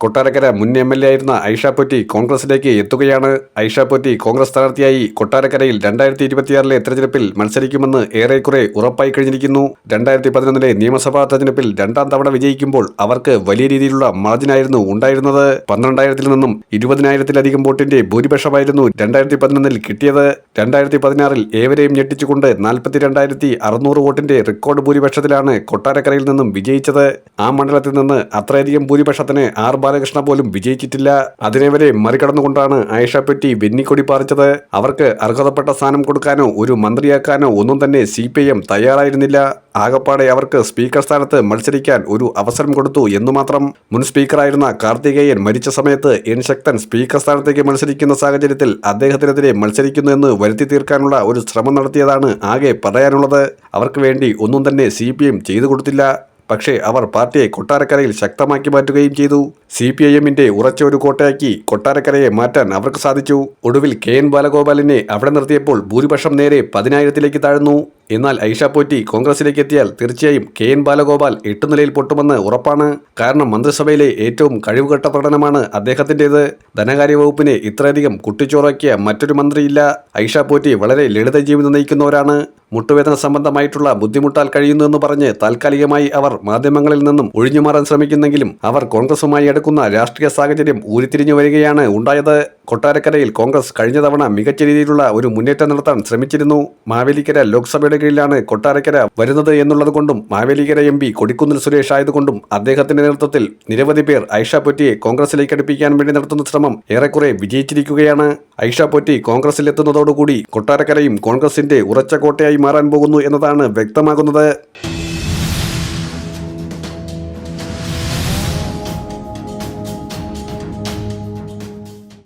കൊട്ടാരക്കര മുൻ M L A ആയിരുന്ന ഐഷ കോൺഗ്രസിലേക്ക് എത്തുകയാണ്. ഐഷ കോൺഗ്രസ് സ്ഥാനാർത്ഥിയായി കൊട്ടാരക്കരയിൽ രണ്ടായിരത്തി ഇരുപത്തിയാറിലെ തെരഞ്ഞെടുപ്പിൽ മത്സരിക്കുമെന്ന് ഏറെക്കുറെ ഉറപ്പായി കഴിഞ്ഞിരിക്കുന്നു. രണ്ടായിരത്തി പതിനൊന്നിലെ നിയമസഭാ തെരഞ്ഞെടുപ്പിൽ രണ്ടാം തവണ വിജയിക്കുമ്പോൾ അവർക്ക് വലിയ രീതിയിലുള്ള മാർജിനായിരുന്നു ഉണ്ടായിരുന്നത്. പന്ത്രണ്ടായിരത്തിൽ നിന്നും ഇരുപതിനായിരത്തിലധികം വോട്ടിന്റെ ഭൂരിപക്ഷമായിരുന്നു രണ്ടായിരത്തി പതിനൊന്നിൽ കിട്ടിയത്. രണ്ടായിരത്തി പതിനാറിൽ ഏവരെയും ഞെട്ടിച്ചുകൊണ്ട് നാൽപ്പത്തി രണ്ടായിരത്തി അറുന്നൂറ് വോട്ടിന്റെ റെക്കോർഡ് ഭൂരിപക്ഷത്തിലാണ് കൊട്ടാരക്കരയിൽ നിന്നും വിജയിച്ചത്. ആ മണ്ഡലത്തിൽ നിന്ന് അത്രയധികം ഭൂരിപക്ഷത്തിന് ആർ ബാലകൃഷ്ണ പോലും വിജയിച്ചിട്ടില്ല. അതിനെ വരെ മറികടന്നുകൊണ്ടാണ് ആയിഷ വെന്നിക്കൊടി പാറിച്ചത്. അവർക്ക് അർഹതപ്പെട്ട സ്ഥാനം കൊടുക്കാനോ ഒരു മന്ത്രിയാക്കാനോ ഒന്നും തന്നെ സി പി എം തയ്യാറായിരുന്നില്ല. ആകപ്പാടെ അവർക്ക് സ്പീക്കർ സ്ഥാനത്ത് മത്സരിക്കാൻ ഒരു അവസരം കൊടുത്തു എന്നു മാത്രം. മുൻ സ്പീക്കറായിരുന്ന കാർത്തികേയൻ മരിച്ച സമയത്ത് എൻ ശക്തൻ സ്പീക്കർ സ്ഥാനത്തേക്ക് മത്സരിക്കുന്ന സാഹചര്യത്തിൽ അദ്ദേഹത്തിനെതിരെ മത്സരിക്കുന്നു എന്ന് വരുത്തി തീർക്കാനുള്ള ഒരു ശ്രമം നടത്തിയതാണ് ആകെ പറയാനുള്ളത്. അവർക്ക് വേണ്ടി ഒന്നും തന്നെ സി ചെയ്തു കൊടുത്തില്ല. പക്ഷേ അവർ പാർട്ടിയെ കൊട്ടാരക്കരയിൽ ശക്തമാക്കി മാറ്റുകയും ചെയ്തു. സി പി ഐ എമ്മിന്റെ ഉറച്ച ഒരു കോട്ടയാക്കി കൊട്ടാരക്കരയെ മാറ്റാൻ അവർക്ക് സാധിച്ചു. ഒടുവിൽ കെ എൻ ബാലഗോപാലിനെ അവിടെ നിർത്തിയപ്പോൾ ഭൂരിപക്ഷം നേരെ പതിനായിരത്തിലേക്ക് താഴ്ന്നു. എന്നാൽ ഐഷ പോറ്റി കോൺഗ്രസിലേക്ക് എത്തിയാൽ തീർച്ചയായും കെ എൻ ബാലഗോപാൽ എട്ടുനിലയിൽ പൊട്ടുമെന്ന് ഉറപ്പാണ്. കാരണം മന്ത്രിസഭയിലെ ഏറ്റവും കഴിവുകെട്ട പ്രകടനമാണ് അദ്ദേഹത്തിന്റെത് ധനകാര്യ വകുപ്പിനെ ഇത്രയധികം കുട്ടിച്ചോറാക്കിയ മറ്റൊരു മന്ത്രിയില്ല. ഐഷ പോറ്റി വളരെ ലളിത ജീവിതം നയിക്കുന്നവരാണ്. മുട്ടുവേദന സംബന്ധമായിട്ടുള്ള ബുദ്ധിമുട്ടാൽ കഴിയുന്നുവെന്ന് പറഞ്ഞ് താൽക്കാലികമായി അവർ മാധ്യമങ്ങളിൽ നിന്നും ഒഴിഞ്ഞുമാറാൻ ശ്രമിക്കുന്നെങ്കിലും അവർ കോൺഗ്രസുമായി അടുക്കുന്ന രാഷ്ട്രീയ സാഹചര്യം ഊരിത്തിരിഞ്ഞു വരികയാണ്. ഉണ്ടായത് കൊട്ടാരക്കരയിൽ കോൺഗ്രസ് കഴിഞ്ഞ തവണ മികച്ച രീതിയിലുള്ള ഒരു മുന്നേറ്റം നടത്താൻ ശ്രമിച്ചിരുന്നു. മാവേലിക്കര ലോക്സഭയുടെ കീഴിലാണ് കൊട്ടാരക്കര വരുന്നത് എന്നുള്ളതുകൊണ്ടും മാവേലിക്കര എം പി കൊടിക്കുന്നിൽ സുരേഷ് ആയതുകൊണ്ടും അദ്ദേഹത്തിന്റെ നേതൃത്വത്തിൽ നിരവധി പേർ ഐഷ പൊറ്റിയെ കോൺഗ്രസിലേക്ക് അടുപ്പിക്കാൻ വേണ്ടി നടത്തുന്ന ശ്രമം ഏറെക്കുറെ വിജയിച്ചിരിക്കുകയാണ്. ഐഷ പൊറ്റി കോൺഗ്രസിലെത്തുന്നതോടുകൂടി കൊട്ടാരക്കരയും കോൺഗ്രസിന്റെ ഉറച്ച കോട്ടയായി മാറാൻ പോകുന്നു എന്നതാണ് വ്യക്തമാകുന്നത്.